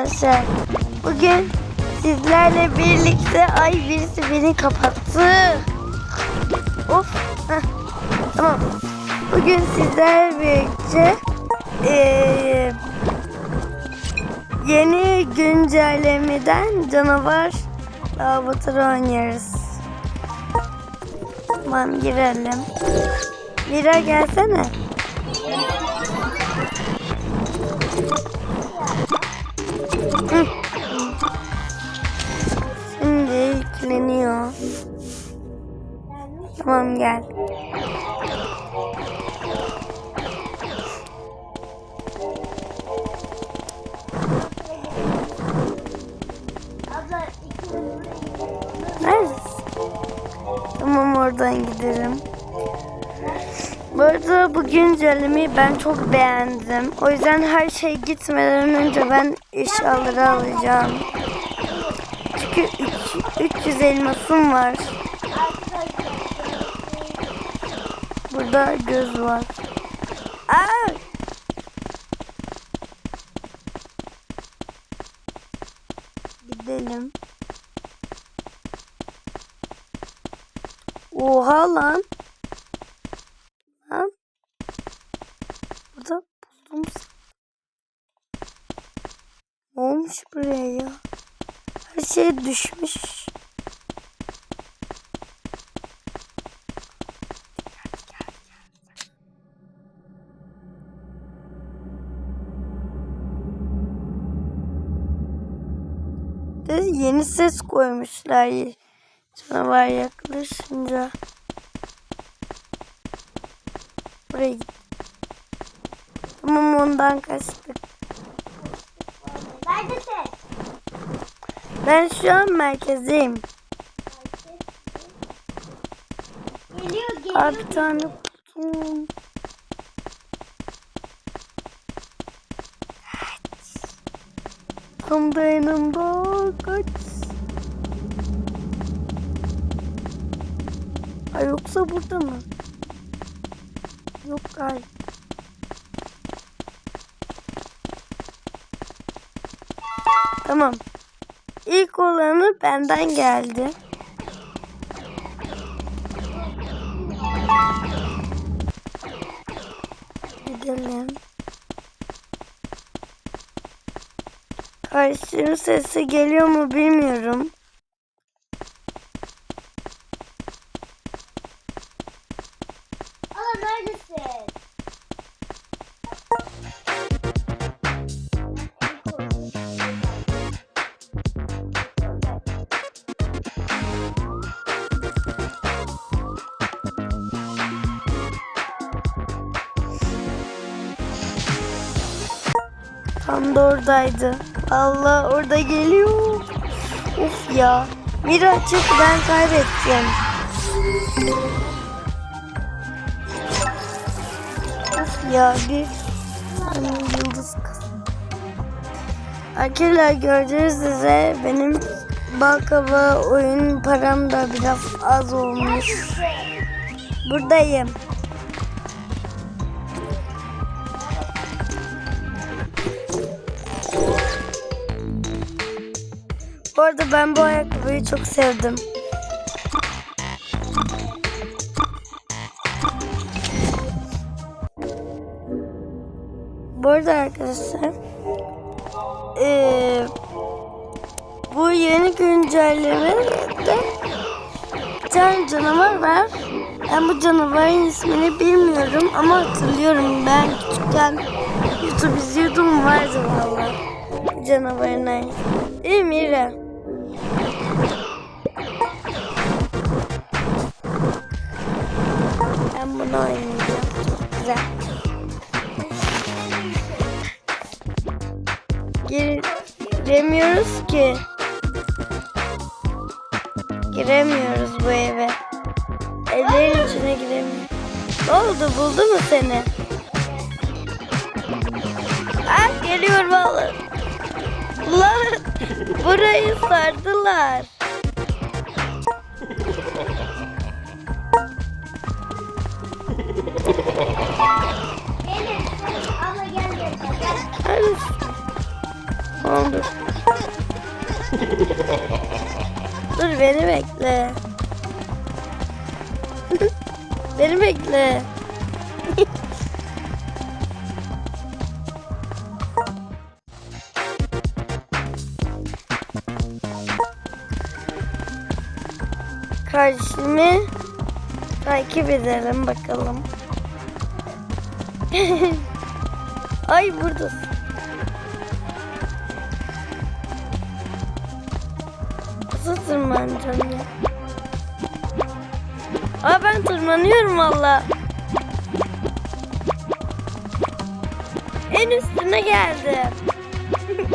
Arkadaşlar bugün sizlerle birlikte ay birisi beni kapattı. Of. heh, Tamam. Bugün sizlerle birlikte eee, yeni güncellemeden canavar avatarı oynuyoruz. Tamam girelim. Mira gelsene. Şimdi yükleniyor. Tamam gel. Neredesin? Tamam oradan giderim. Bu arada bu güncellemeyi ben çok beğendim. O yüzden her şey gitmeden önce ben eşyaları alacağım. Çünkü üç- 300 elmasım var. Burada göz var. Aa! Gidelim. Oha. Lan. Burada buldum. Ne olmuş buraya ya? Her şey düşmüş. Yeni ses koymuşlar canavar yaklaşınca. Buraya git. Tamam ondan kaçtık. Neredesin? Ben şu an merkezdeyim. Geliyor geliyor. Aa, bir tane buldum. Tam da yanımda. Kaç. Ay yoksa burada mı? Yok galiba. Tamam. İlk olanı benden geldi. Gidelim. Karşının sesi geliyor mu bilmiyorum. Tam da oradaydı. Allah orada geliyor. Of ya. Mira çık ben kaybedeceğim. Of ya bir yıldız kız. Arkadaşlar gördüğünüz üzere benim balkaba oyun param da biraz az olmuş. Buradayım. Bu arada ben bu ayakkabıyı çok sevdim. Bu arada arkadaşlar eee, bu yeni güncellemede bir tane canavar var. Ben bu canavarın ismini bilmiyorum ama hatırlıyorum. Ben küçükken YouTube izliyordum vardı valla. Canavarın aynısı. Değil mi Mira? Bunu oynayacağım. Çok güzel. Gir giremiyoruz ki. Giremiyoruz bu eve. Evlerin içine giremiyoruz. Ne oldu? Buldu mu seni? Ah geliyor vallahi. Lan burayı sardılar. Gelin. Abla gel gel. gel. Neredesin? Tamam dur. dur beni bekle. beni bekle. Kardeşimi takip edelim bakalım. Ay buradasın. Nasıl tırmanacağım ya? Aa ben tırmanıyorum valla. En üstüne geldim.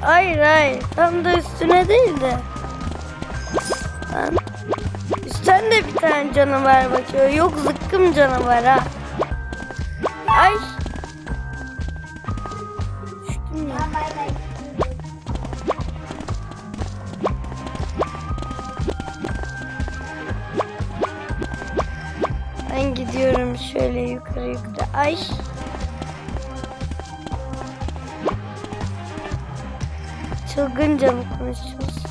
Hayır hayır. Tam da üstüne değil de. Lan. Üstten de bir tane canavar bakıyor. Yok zıkkım canavar ha. Ay. Düştüm ya. Ben gidiyorum şöyle yukarı yukarı. Ay. Çılgınca mı konuşuyoruz?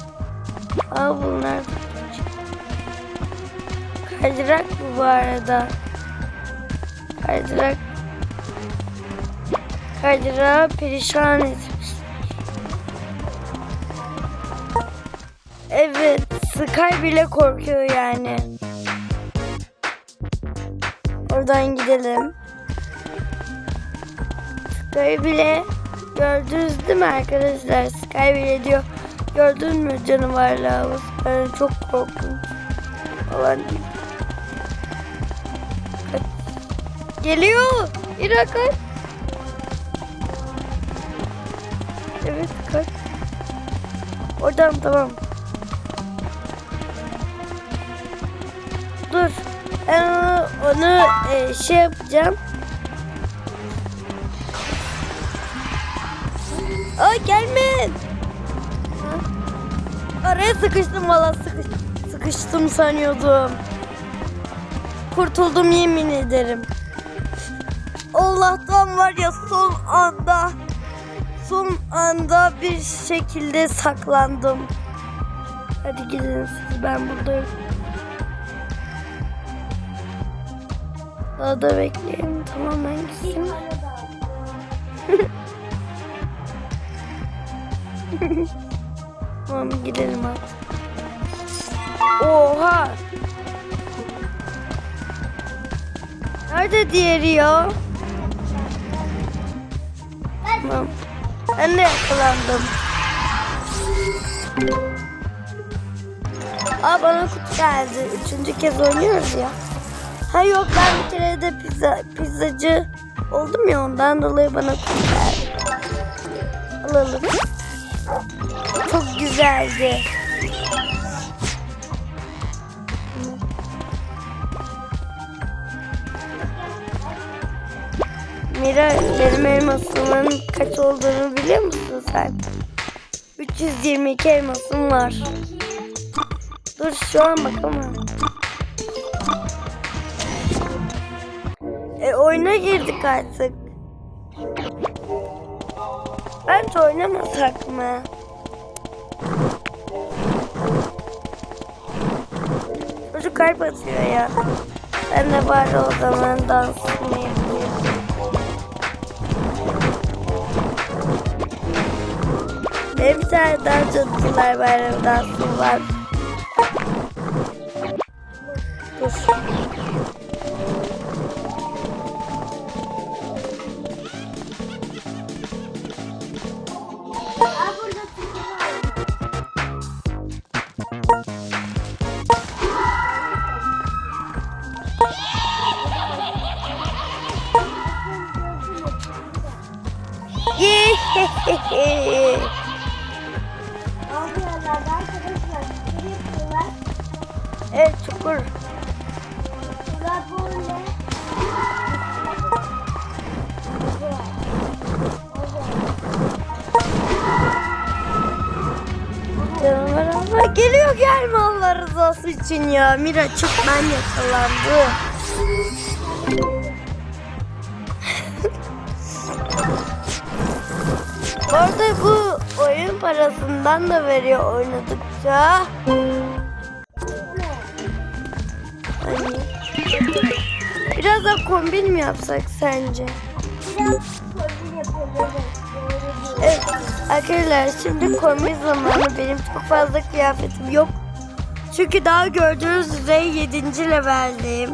Aa bunlar da. Kaydırak bu bu arada. Kaydırak. Kaydırağı perişan etmişler. Evet, Sky bile korkuyor yani. Oradan gidelim. Sky bile gördünüz değil mi arkadaşlar? Sky bile diyor. Gördün mü canavarla? Ben çok korkunç. Falan Geliyor. İra kaç. Evet kaç. Oradan tamam. Dur. Ben onu, e, şey yapacağım. Ay gelme. Araya sıkıştım valla sıkış, sıkıştım sanıyordum. Kurtuldum yemin ederim. Allah'tan var ya son anda son anda bir şekilde saklandım. Hadi gidin siz ben buradayım. Daha da bekleyelim tamamen gitsin. Tamam gidelim artık. Oha! Nerede diğeri ya? Tamam. Ben de yakalandım. Aa bana kutu geldi. Üçüncü kez oynuyoruz ya. Ha yok ben bir kere de pizza, pizzacı oldum ya ondan dolayı bana kutu geldi. Alalım. Çok güzeldi. Mira benim elmasımın kaç olduğunu biliyor musun sen? 322 elmasım var. Dur şu an bakamam. E oyuna girdik artık. Bence oynamasak mı? Çocuk kalp atıyor ya. Ben de bari o zaman dansımı yapayım. Benim bir tane daha Cadılar Bayramı dansım var. Dur. Aa Allah geliyor gelme Allah rızası için ya. Mira çık ben yakalandım. Bu bu oyun parasından da veriyor oynadıkça. Biraz da kombin mi yapsak sence? Biraz kombin. Evet arkadaşlar şimdi kombin zamanı benim çok fazla kıyafetim yok. Çünkü daha gördüğünüz üzere 7. leveldeyim.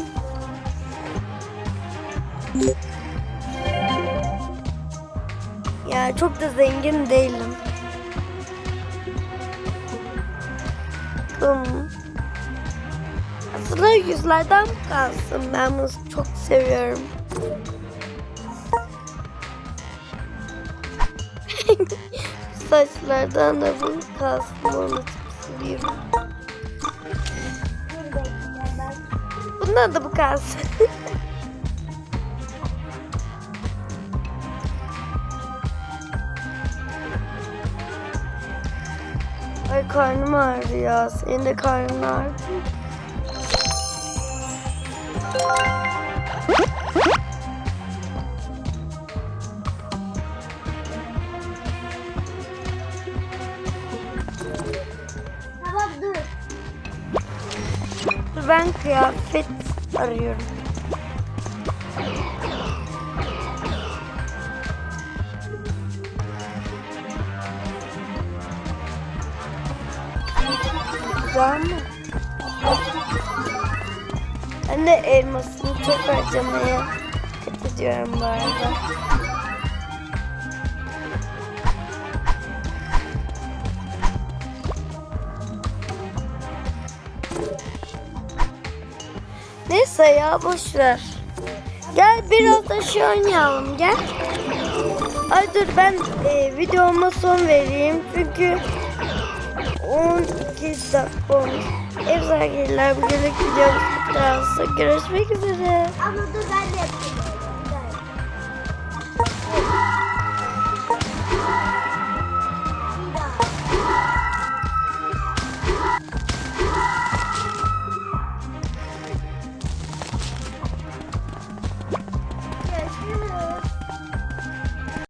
Ya çok da zengin değilim. Yüzlerden kalsın. Ben bunu çok seviyorum. Saçlardan da bu kalsın. Onu çok seviyorum. Bundan da bu kalsın. Ay karnım ağrıyor. Senin de karnın ağrıyor. Ben kıyafet arıyorum. Güzel mi? Ben de elmasını çok harcamaya dikkat bu arada. Neyse ya boş ver. Gel biraz da şey oynayalım gel. Ay dur ben e, videoma son vereyim çünkü 12 dakika olmuş. Evet arkadaşlar bugünlük videomuz olsun. Görüşmek üzere. Ama dur ben de.